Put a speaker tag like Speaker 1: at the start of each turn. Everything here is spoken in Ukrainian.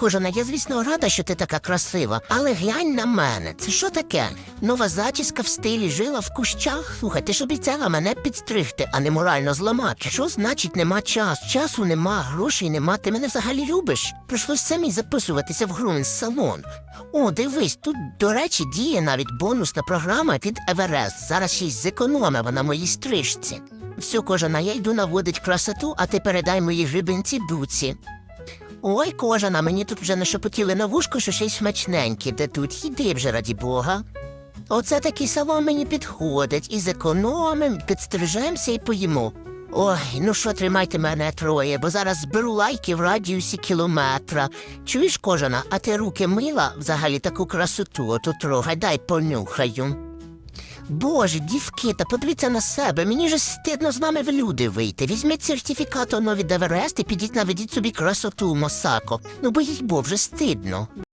Speaker 1: кожана, я, звісно, рада, що ти така красива, але глянь на мене. Це що таке? Нова зачіска в стилі жила в кущах. Слухай, ти ж обіцяла мене підстригти, а не морально зламати. Що значить нема часу? Часу нема, грошей нема. Ти мене взагалі любиш? Прийшлось самі записуватися в грумінс салон. О, дивись, тут, до речі, діє навіть бонусна програма від Еверест. Зараз ще й зекономила на моїй стрижці. Все, кожана, я йду наводить красоту, а ти передай моїй рибинці буці. Ой, кожана, мені тут вже нашепотіли на вушко, що ще й смачненькі, де тут їди вже раді Бога. Оце такий салон мені підходить, і зекономим, підстрижемося і поїмо. Ой, ну що тримайте мене троє, бо зараз зберу лайки в радіусі кілометра. Чуєш, кожана, а ти руки мила взагалі таку красоту, ото трогай, дай понюхаю. Боже, дівки, та подивіться на себе, мені ж стидно з нами в люди вийти. Візьміть сертифікат у нові Еверест і підіть наведіть собі красоту Мосако. Ну бо їй бо вже стидно.